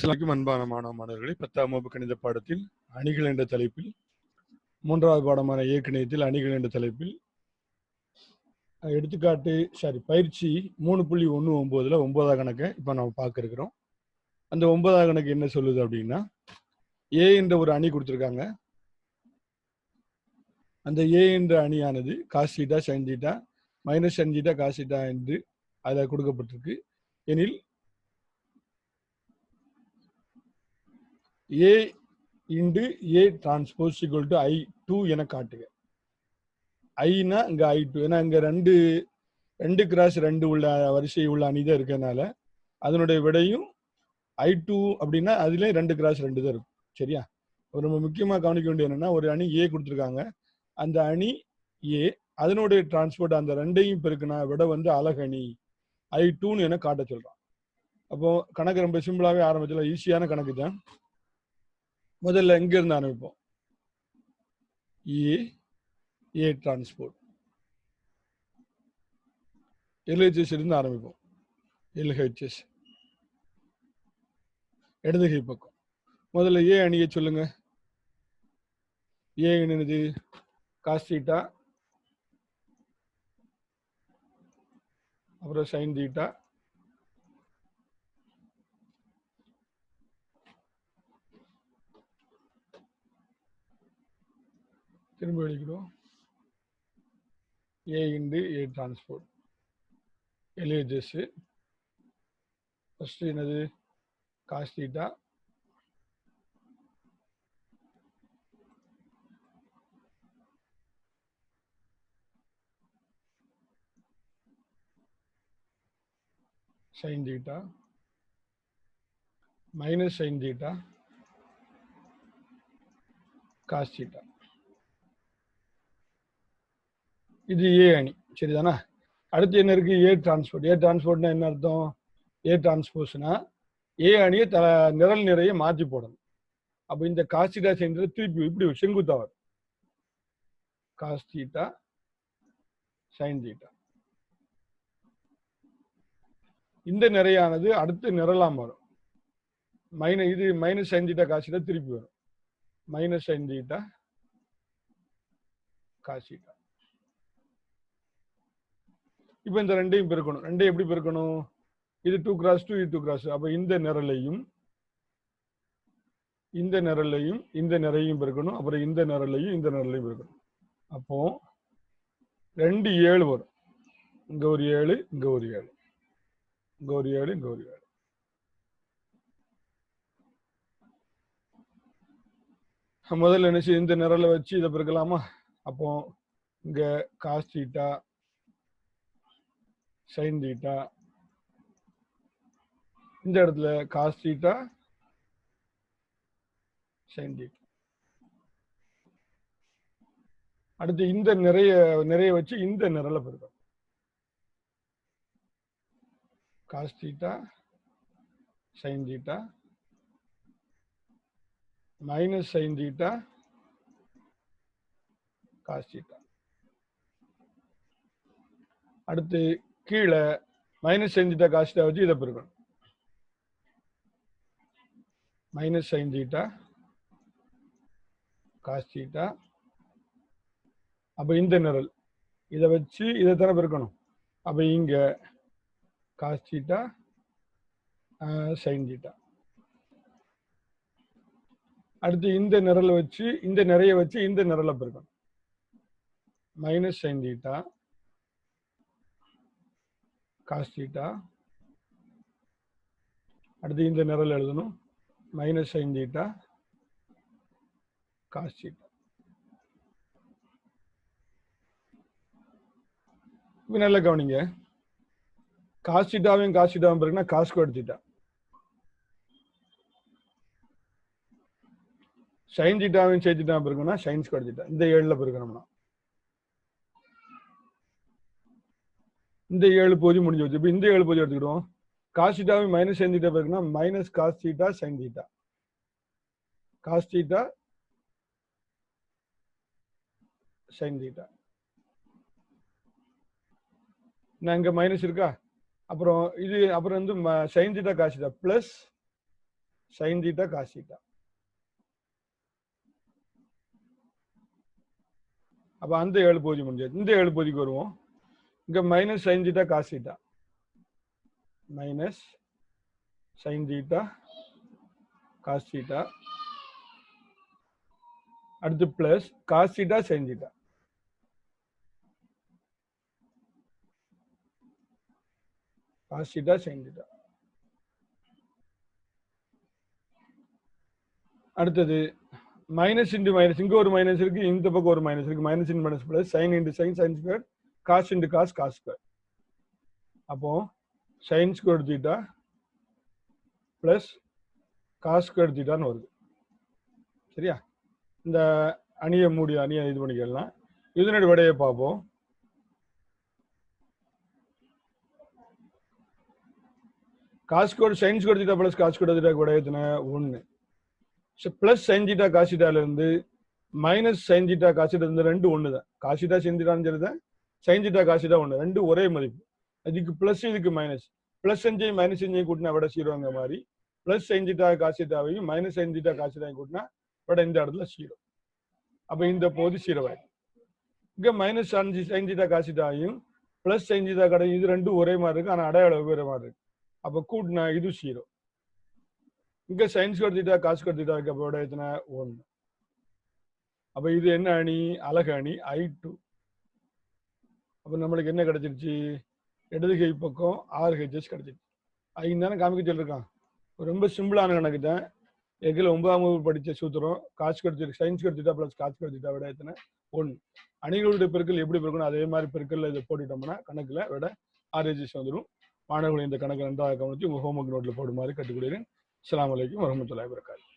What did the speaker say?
சிலக்கும் அன்பான மாணவ மாணவர்களை பத்தாம் வகுப்பு கணித பாடத்தில் அணிகள் என்ற தலைப்பில் மூன்றாவது பாடமான இயக்கணியத்தில் அணிகள் என்ற தலைப்பில் எடுத்துக்காட்டு சாரி பயிற்சி மூணு புள்ளி ஒன்று ஒம்போதில் ஒன்பதாம் கணக்கை இப்போ நம்ம பார்க்க இருக்கிறோம் அந்த ஒன்பதாம் கணக்கு என்ன சொல்லுது அப்படின்னா ஏ என்ற ஒரு அணி கொடுத்துருக்காங்க. அந்த ஏ என்ற அணியானது cos theta theta sine theta minus sine theta என்று அதில் கொடுக்கப்பட்டிருக்கு. எனில் A into A transpose equal to I two என காட்டுக. ஐனா இங்க ஐ டூ ஏன்னா இங்க ரெண்டு ரெண்டு கிராஸ் ரெண்டு உள்ள வரிசை உள்ள அணி தான் இருக்கனால அதனுடைய விடையும் ஐ டூ அப்படின்னா அதுலேயும் ரெண்டு கிராஸ் ரெண்டு தான் இருக்கும். சரியா? ரொம்ப முக்கியமாக கவனிக்க வேண்டியது என்னன்னா ஒரு அணி ஏ கொடுத்துருக்காங்க. அந்த அணி ஏ அதனுடைய டிரான்ஸ்போர்ட் அந்த ரெண்டையும் பெருக்குனா விட வந்து அழகணி ஐ டூன்னு என காட்ட சொல்றான். அப்போ கணக்கு ரொம்ப சிம்பிளாகவே ஆரம்பிச்சல ஈஸியான கணக்கு தான். முதல்ல எங்கேருந்து ஆரம்பிப்போம் A e, A transport LHS இருந்து ஆரம்பிப்போம். எல்ஹெச்எஸ் இடதுகை பக்கம். முதல்ல ஏ அணியை சொல்லுங்க. ஏ என்னது? காஸ்டீட்டா அப்புறம் சைன் தீட்டா திரும்ப எழுதிக்கிறோம் A into A transport LHS first என்னது? Cos theta sin theta. minus sin theta. cos theta. இது ஏ அணி. சரிதானா? அடுத்து என்ன இருக்கு? ஏ டிரான்ஸ்போர்ட் ஏ டிரான்ஸ்போர்ட்னா என்ன அர்த்தம்? ஏ டிரான்ஸ்போர்ட்ஸ்னா ஏ அணியை த நிரல் நிறைய மாற்றி போடணும். அப்போ இந்த காஸ்டீட்டா சேர்ந்தது திருப்பி இப்படி செங்குத்தா வரும். காஸ்டீட்டா சைன் தீட்டா இந்த நிறையானது அடுத்து நிரலாம் வரும். மைனஸ் இது மைனஸ் சைன் தீட்டா காசீட்டா திருப்பி வரும். மைனஸ் சைன் தீட்டா காசீட்டா இப்போ இந்த ரெண்டையும் பெருக்கணும். ரெண்டையும் எப்படி பெருக்கணும்? இது டூ கிராஸ் டூ இது டூ கிராஸ் அப்போ இந்த நிரலையும் இந்த நிரலையும் இந்த நிறையும் பெருக்கணும். அப்புறம் இந்த நிரலையும் இந்த நிரலையும் பெருக்கணும். அப்போ ரெண்டு ஏழு வரும். இங்க ஒரு ஏழு இங்க ஒரு ஏழு. இங்க ஒரு ஏழு இங்க ஒரு ஏழு. முதல்ல என்ன செய்ய இந்த நிரலை வச்சு இதை பெருக்கலாமா? அப்போ இங்க காஸ்டீட்டா சைன் தீட்டா இந்த இடத்துல காஸ் தீட்டா சைன் தீட்டா அடுத்து இந்த நிறைய நிறைய வச்சு இந்த நிரலை பெருக்கணும் cos theta sine theta minus sine theta cos theta அடுத்து கீழே minus sine theta cos theta வச்சு இதை பெருக்கணும். Minus sine theta cos theta அப்ப இந்த நிரல் இதை வச்சு இதை தானே பெருக்கணும். அப்ப இங்க காஸ் தீட்டா சைன் தீட்டா அடுத்து இந்த நிரலை வச்சு இந்த நிறைய வச்சு இந்த நிரலை பெருக்கணும். Minus sine theta cos theta அடுத்து இந்த நிரல் எழுதணும். Minus sine theta cos theta இப்போ நல்லா கவனிங்க. காஸ் தீட்டாவையும் காஸ் தீட்டாவும் பிறகுனா காஸ் ஸ்கொயர் தீட்டா சைன் தீட்டாவையும் சைன் பிறகுனா சைன் ஸ்கொயர் தீட்டா இந்த பிறகு நம்மனா இந்த ஏழு பூஜை முடிஞ்சு வச்சு இப்போ இந்த ஏழு பூஜை எடுத்துக்கிடுவோம். Cos minus sine theta பிறகுனா minus cos theta sine theta cos theta sine theta நான் இங்கே மைனஸ் இருக்கா? அப்புறம் இது அப்புறம் வந்து sine theta cos theta plus sine theta cos theta அந்த ஏழு பூஜை முடிஞ்சது இந்த ஏழு பூஜைக்கு வருவோம். இங்க minus sine theta cos minus sine theta cos அடுத்து plus cos theta sine theta cos theta sine அடுத்தது மைனஸ் இன்டு மைனஸ் இங்க ஒரு மைனஸ் இருக்கு இந்த பக்கம் ஒரு மைனஸ் இருக்கு. Minus into minus plus sine into sine sine square cos into cos cos square அப்போ sine square theta plus cos square தீட்டான்னு வருது. சரியா? இந்த அணியை மூடி அணியை இது பண்ணிக்கலாம். இதனுடைய விடையை பார்ப்போம். காசு கூட சைன் ஸ்கொயர் தீட்டா பிளஸ் கொடுத்துட்டா ஸ்கொயர் தீட்டா விட எத்தனை? ஒன்று பிளஸ் சைன் தீட்டா காசிட்டால இருந்து மைனஸ் சைன் தீட்டா காசிட்டா இருந்து ரெண்டு ஒன்று தான் காசிட்டா செஞ்சிட்டான்னு தீட்டான்னு சொல்லி தான் சைன் தீட்டா காசிட்டா ஒன்று ரெண்டு ஒரே மதிப்பு. அதுக்கு பிளஸ் இதுக்கு மைனஸ் பிளஸ் செஞ்சையும் மைனஸ் செஞ்சையும் கூட்டினா விட சீரோங்க மாதிரி. பிளஸ் செஞ்சுட்டா காசிட்டாவையும் மைனஸ் செஞ்சுட்டா காசிட்டாவையும் கூட்டினா விட இந்த இடத்துல சீரோ அப்ப இந்த போது சீரோவாயிடும் இங்க மைனஸ் அஞ்சு செஞ்சுட்டா காசிட்டாவையும் பிளஸ் செஞ்சுட்டா கடை இது ரெண்டும் ஒரே மாதிரி இருக்கு. ஆனா அடையாளம் வெவ்வேறு மாதிரி இருக்கு. அப்ப கூட்டினா இது சீரோ இங்க சயின்ஸ் கொடுத்துட்டா காசு காஸ் இருக்க போட எத்தனை? ஒன்று. அப்ப இது என்ன அணி? அழகு அணி ஐ டூ அப்போ நம்மளுக்கு என்ன கிடைச்சிருச்சு? இடது கை பக்கம் ஆறு ஹெச்எஸ் கிடைச்சிருச்சு. ஐந்து தானே காமிக்க சொல்லியிருக்கான் ரொம்ப சிம்பிளான கணக்கு தான் எக்கில் ஒன்பதாம் வகுப்பு படித்த சூத்திரம் காசு கிடைச்சிருக்கு சயின்ஸ் கிடைச்சிட்டா ப்ளஸ் காசு கிடைச்சிட்டா விட எத்தனை? ஒன்று அணிகளுடைய பெருக்கல் எப்படி பெருக்கணும்? அதே மாதிரி பெருக்கல்ல இதை போட்டுட்டோம்னா கணக்கில் விட ஆறு ஹெச்எஸ் வந்துடும் மாணவர்களை இந்த கணக்கு நன்றாக கவனித்து உங்கள் ஹோம்ஒர்க் நோட்டில் போடுமாறு கட்டுக்கொடுகிறேன் அஸ்லாம் அலைக்கும் வரமத்துல்லாஹி வரகாத்து